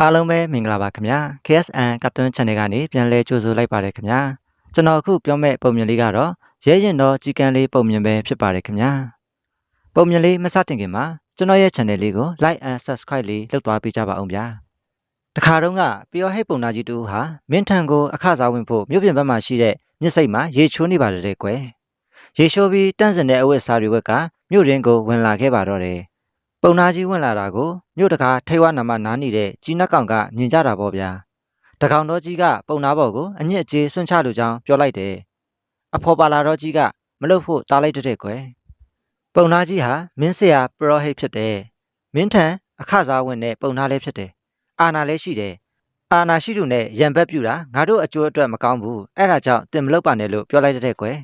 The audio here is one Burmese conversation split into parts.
အားလုံးပဲမင်္ဂလာပါခင်ဗျာ KSN Cartoon Channel ကနေပြန်လဲကြိုဆိုလိုက်ပါတယ်ခင်ဗျာကျွန်တော်အခုပြောမယ့်ပုံမြင်လေးကတော့ရဲရင်တော့ကြီးကန်းလေးပုံမြင်ပဲဖြစ်ပါတယ်ခင်ဗျာပုံမြင်လေးမစတင်ခင်မှာကျွန်တော်ရဲ့ channel လေးကို like and subscribe လေးလုပ်သွားပေးကြပါအောင်ဗျာတခါတုန်းကပျော်ဟိတ်ပုံနာကြီးတူဟာမင်းထံကိုအခစားဝင်ဖို့မြို့ပြင်ဘက်မှာရှိတဲ့မြစ်စိတ်မှာရေချိုးနေပါတယ်တဲ့ကွယ်ရေချိုးပြီးတန့်စင်တဲ့အဝတ်စားတွေဝက်ကမြို့ရင်းကိုဝင်လာခဲ့ပါတော့တယ် ပုံနာကြီးဝင်လာတာကိုမြို့တကာထိတ်ဝါနာမနားနေတဲ့ကြီးနှက်ကောင်ကမြင်ကြတာပေါ့ဗျာတကောင်တော်ကြီးကပုံနာဘော်ကိုအညစ်အကြေးဆွန့်ချလိုကြောင်းပြောလိုက်တယ်အဖော်ပါလာတော်ကြီးကမလုပ်ဖို့တားလိုက်တဲ့ကွယ်ပုံနာကြီးဟာမင်းဆရာပရောဟိတ်ဖြစ်တယ်မင်းထံအခစားဝင်တဲ့ပုံနာလည်းဖြစ်တယ်အာနာလည်းရှိတယ်အာနာရှိသူနဲ့ရံဘက်ပြူတာငါတို့အကျိုးအတွက်မကောင်းဘူးအဲ့ဒါကြောင့်တင်မလုပ်ပါနဲ့လို့ပြောလိုက်တဲ့ကွယ်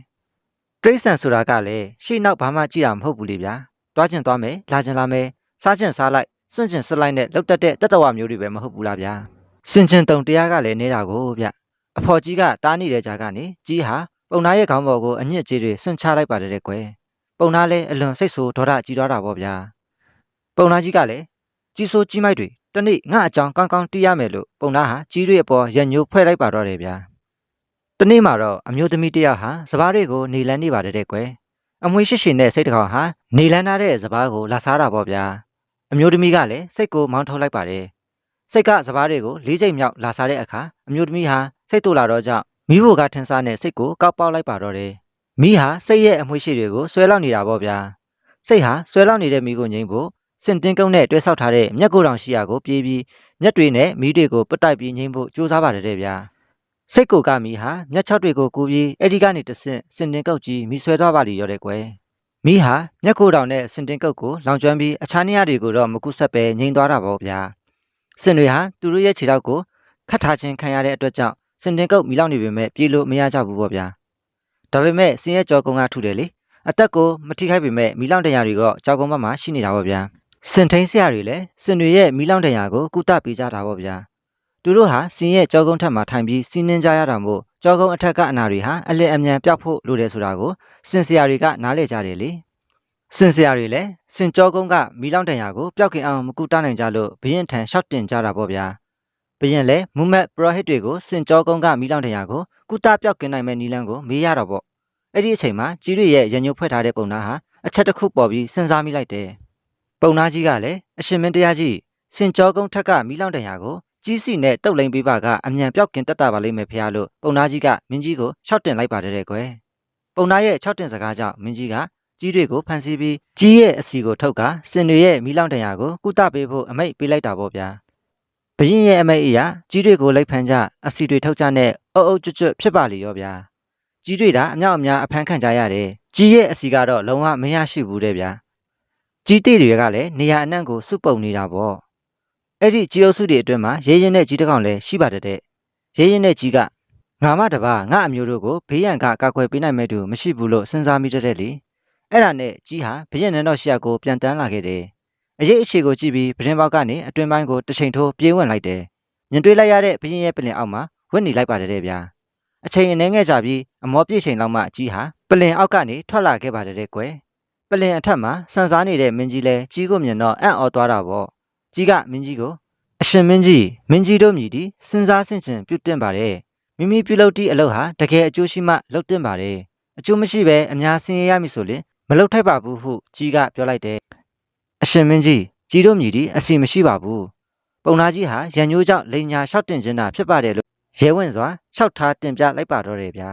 တရိษံဆိုတာကလည်းရှေ့နောက်ဘာမှကြည့်ရမဟုတ်ဘူးလေဗျာ တွားကျင်သွားမယ်လာကျင်လာမယ်စားကျင်စားလိုက်စွန့်ကျင်ဆွတ်လိုက်နဲ့လောက်တက်တဲ့တတဝမျိုးတွေပဲမဟုတ်ဘူးလားဗျာစင်ကျင်တုံတရားကလည်းနေတာကိုဗျအဖော်ကြီးကတားနေတဲ့ကြားကနေကြီးဟာပုံနာရဲ့ခေါင်းပေါ်ကိုအညစ်အကြေးတွေဆွန့်ချလိုက်ပါတယ်တဲ့ကွယ်ပုံနာလည်းအလွန်စိတ်ဆိုးဒေါသကြီးသွားတာပေါ့ဗျာပုံနာကြီးကလည်းကြီးဆိုးကြီးမိုက်တွေတနေ့ငါအကြောင်းကောင်းကောင်းတီးရမယ်လို့ပုံနာဟာကြီးတွေအပေါ်ရံညိုဖွဲ့လိုက်ပါတော့တယ်ဗျာတနေ့မှာတော့အမျိုးသမီးတစ်ယောက်ဟာစပားတွေကိုနေလန်းနေပါတယ်တဲ့ကွယ်အမွေရှိရှိနဲ့စိတ်တစ်ကောင်ဟာ နေလန်းထားတဲ့စပားကိုလာစားတာပေါ့ဗျာအမျိုးသမီးကလည်းစိတ်ကိုမောင်းထုတ်လိုက်ပါတယ်စိတ်ကစပားတွေကိုလေးချိန်မြောက်လာစားတဲ့အခါအမျိုးသမီးဟာစိတ်တူလာတော့ကြောင့်မိဖို့ကထင်းစားနဲ့စိတ်ကိုကောက်ပေါက်လိုက်ပါတော့တယ်မိဟာစိတ်ရဲ့အမွေရှိတွေကိုဆွဲလောက်နေတာပေါ့ဗျာစိတ်ဟာဆွဲလောက်နေတဲ့မိကိုငိမ့်ဖို့စင်တင်းကုန်းနဲ့တွဲဆောက်ထားတဲ့မျက်ကိုယ်တောင်ရှိရာကိုပြေးပြီးမျက်တွေနဲ့မိတွေကိုပတ်တိုက်ပြီးငိမ့်ဖို့ကြိုးစားပါတယ်တဲ့ဗျာစိတ်ကိုကမီဟာမျက်ချောက်တွေကိုကူပြီးအဲ့ဒီကနေတဆင့်စင်တင်ကုတ်ကြီးမီဆွဲသွားပါလိရောတဲ့ကွယ် မီဟာမျက်ကိုတောင်နဲ့စင်တင်ကုတ်ကိုလောင်ကျွမ်းပြီးအခြားနေရာတွေကိုတော့မကုဆက်ပဲငိန်သွားတာပေါ့ဗျာစင်တွေဟာသူတို့ရဲ့ခြေထောက်ကိုခတ်ထားခြင်းခံရတဲ့အတွက်ကြောင့်စင်တင်ကုတ်မီလောက်နေပေမဲ့ပြေလို့မရကြဘူးပေါ့ဗျာဒါပေမဲ့စင်ရဲ့ကြောကုန်းကထုတယ်လေအသက်ကိုမထိခိုက်ပေမဲ့မီလောက်တရားတွေကကြောကုန်းဘက်မှာရှိနေတာပေါ့ဗျာစင်ထိန်ဆရာတွေလည်းစင်တွေရဲ့မီလောက်တရားကိုကုသပေးကြတာပေါ့ဗျာသူတို့ဟာစင်ရဲ့ကြောကုန်းထက်မှာထိုင်ပြီးစီးနှင်းကြရတာမို့ ကြောကုန်းအထက်ကအနာတွေဟာအလင်းအမြန်ပျောက်ဖို့လိုတယ်ဆိုတာကိုစင်စရာတွေကနားလည်ကြတယ်လေစင်စရာတွေလည်းစင်ကြောကုန်းကမီလောင်တန်ရာကိုပျောက်ခင်အောင်မကူတားနိုင်ကြလို့ဘရင်ထံရှောက်တင်ကြတာပေါ့ဗျာဘရင်လည်းမူမက်ပရောဟစ်တွေကိုစင်ကြောကုန်းကမီလောင်တန်ရာကိုကုတာပျောက်ကင်နိုင်မဲ့နီလန်းကိုမေးရတော့ပေါ့အဲ့ဒီအချိန်မှာကြီးတွေရဲ့ရညိုဖွဲ့ထားတဲ့ပုံသားဟာအချက်တစ်ခုပေါ်ပြီးစဉ်းစားမိလိုက်တယ်ပုံသားကြီးကလည်းအရှင်မင်းတရားကြီးစင်ကြောကုန်းထက်ကမီလောင်တန်ရာကို ကြီးစီနဲ့တုတ်လိန်ပေးပါကအမြန်ပြောက်ကင်တက်တာပါလိမ့်မယ်ဖေလို့ပုံနာကြီးကမင်းကြီးကိုရှော့တင်လိုက်ပါတယ်တဲ့ကွယ်ပုံနာရဲ့ရှော့တင်စကားကြောင့်မင်းကြီးကကြီးတွေကိုဖန်ဆီးပြီးကြီးရဲ့အစီကိုထုတ်ကစင်တွေရဲ့မီလောင်တန်ရာကိုကုသပေးဖို့အမိတ်ပေးလိုက်တာပေါ့ဗျာဘရင်ရဲ့အမိတ်အရာကြီးတွေကိုလိုက်ဖမ်းကြအစီတွေထုတ်ကြနဲ့အုပ်အုပ်ကျွတ်ကျွတ်ဖြစ်ပါလေရောဗျာကြီးတွေဒါအမြောက်အများအဖမ်းခံကြရတယ်ကြီးရဲ့အစီကတော့လုံးဝမရရှိဘူးတဲ့ဗျာကြီးတိတွေကလည်းနေရာအနှံ့ကိုစုပုံနေတာပေါ့ အဲ့ဒီကြီးအုပ်စုတွေအတွင်းမှာရဲရင်နဲ့ကြီးတစ်ကောင်လည်းရှိပါတယ်တဲ့ရဲရင်နဲ့ကြီးကငါမတပါငါအမျိုးတို့ကိုဘေးရန်ကကာကွယ်ပေးနိုင်မဲ့သူမရှိဘူးလို့စဉ်းစားမိတတ်တဲ့လေအဲ့ဒါနဲ့ကြီးဟာဘရင်နန်းတော်ရှီယာကိုပြန်တန်းလာခဲ့တယ်အရေးအရှိကိုကြည့်ပြီးပရင်ပေါက်ကနေအတွင်ပိုင်းကိုတစ်ချိန်ထိုးပြေးဝင်လိုက်တယ်မြင်တွေ့လိုက်ရတဲ့ဘရင်ရဲ့ပလင်အောက်မှာဝတ်နေလိုက်ပါတယ်တဲ့ဗျာအချိန်အနည်းငယ်ကြာပြီးအမောပြည့်ချိန်လောက်မှကြီးဟာပလင်အောက်ကနေထွက်လာခဲ့ပါတယ်တဲ့ကွယ်ပလင်အထက်မှာစံစားနေတဲ့မင်းကြီးလဲကြီးကိုမြင်တော့အံ့ဩသွားတာပေါ့ ကြီးကမင်းကြီးကိုအရှင်မင်းကြီးမင်းကြီးတို့မြည်သည်စဉ်းစားဆင်ခြင်ပြုတင်ပါတယ်မိမိပြုလုပ်သည့်အလုပ်ဟာတကယ်အကျိုးရှိမှလုပ်တင်ပါတယ်အကျိုးမရှိဘဲအများဆင်းရဲရမည်ဆိုရင်မလုပ်ထိုက်ပါဘူးဟုကြီးကပြောလိုက်တယ်အရှင်မင်းကြီးကြီးတို့မြည်သည်အစီမရှိပါဘူးပုံနာကြီးဟာရန်ညိုးကြောင့်လိန်ညာလျှောက်တင်ခြင်းတာဖြစ်ပါတယ်လို့ရဲဝင့်စွာလျှောက်ထားတင်ပြလိုက်ပါတော့တယ်ဗျာ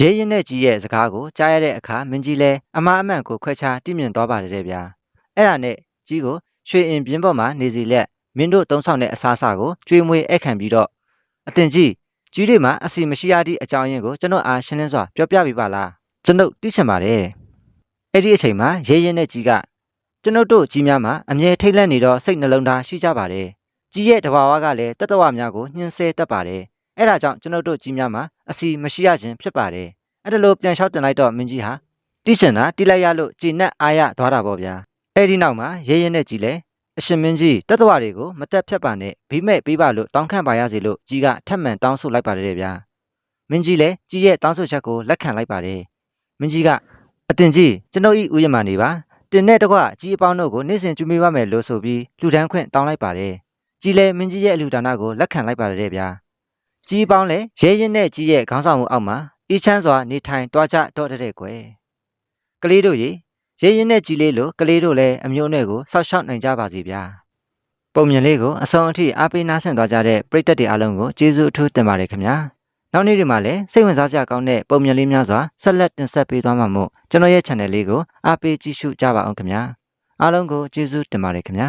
ရဲရင်နဲ့ကြီးရဲ့စကားကိုကြားရတဲ့အခါမင်းကြီးလဲအမားအမှန်ကိုခွဲခြားတိမြင်သွားပါတယ်ဗျာအဲ့ဒါနဲ့ကြီးကို ရွှေအင်ပြင်းပေါ်မှာနေစီလက်မင်းတို့သုံးဆောင်တဲ့အစားအစာကိုကျွေးမွေးအခန့်ပြီးတော့အတင်ကြီးကြီးတွေမှာအစီမရှိရသည့်အကြောင်းရင်းကိုကျွန်တော်အားရှင်းလင်းစွာပြောပြပေးပါလားကျွန်ုပ်သိချင်ပါတယ်အဲ့ဒီအချိန်မှာရဲရဲနဲ့ကြီးကကျွန်ုပ်တို့ကြီးများမှာအမြဲထိတ်လန့်နေတော့စိတ်နှလုံးသားရှိကြပါတယ်ကြီးရဲ့တဘာဝကလည်းတတဝများကိုညှင်းဆဲတတ်ပါတယ်အဲ့ဒါကြောင့်ကျွန်ုပ်တို့ကြီးများမှာအစီမရှိရခြင်းဖြစ်ပါတယ်အဲ့ဒါလို့ပြန်လျှောက်တင်လိုက်တော့မင်းကြီးဟာတိရှင်တာတိလိုက်ရလို့ကြည်နက်အားရသွားတာပေါ့ဗျာ အဲ့ဒီနောက်မှာရဲရဲနဲ့ကြီးလဲအရှင်မင်းကြီးတတဝတွေကိုမတက်ဖြတ်ပါနဲ့ဘိမဲ့ပေးပါလို့တောင်းခံပါရစေလို့ကြီးကထပ်မံတောင်းဆိုလိုက်ပါတယ်ဗျာမင်းကြီးလည်းကြီးရဲ့တောင်းဆိုချက်ကိုလက်ခံလိုက်ပါတယ်မင်းကြီးကအတင်ကြီးကျွန်ုပ်ဤဥယျာဉ်မှာနေပါတင်တဲ့တကွကြီးအပေါင်းတို့ကိုနေ့စဉ်ကျွေးမိပါမယ်လို့ဆိုပြီးလူဒန်းခွင့်တောင်းလိုက်ပါတယ်ကြီးလဲမင်းကြီးရဲ့အလူဒါနကိုလက်ခံလိုက်ပါတယ်ဗျာကြီးပေါင်းလဲရဲရင်နဲ့ကြီးရဲ့ခေါင်းဆောင်မှုအောက်မှာအေးချမ်းစွာနေထိုင်တွားကြတော့တဲ့ကွယ်ကလေးတို့ရေ ရဲရင်နဲ့ကြီးလေးလိုကလေးတို့လည်းအမျိုးအနွယ်ကိုဆောက်ရှောက်နိုင်ကြပါစီဗျာပုံမြင်လေးကိုအဆုံးအထိအားပေးနားဆင်သွားကြတဲ့ပရိသတ်တွေအားလုံးကိုကျေးဇူးအထူးတင်ပါတယ်ခင်ဗျာနောက်နေ့တွေမှာလည်းစိတ်ဝင်စားစရာကောင်းတဲ့ပုံမြင်လေးများစွာဆက်လက်တင်ဆက်ပေးသွားမှာမို့ကျွန်တော်ရဲ့ channel လေးကိုအားပေးကြည့်ရှုကြပါအောင်ခင်ဗျာအားလုံးကိုကျေးဇူးတင်ပါတယ်ခင်ဗျာ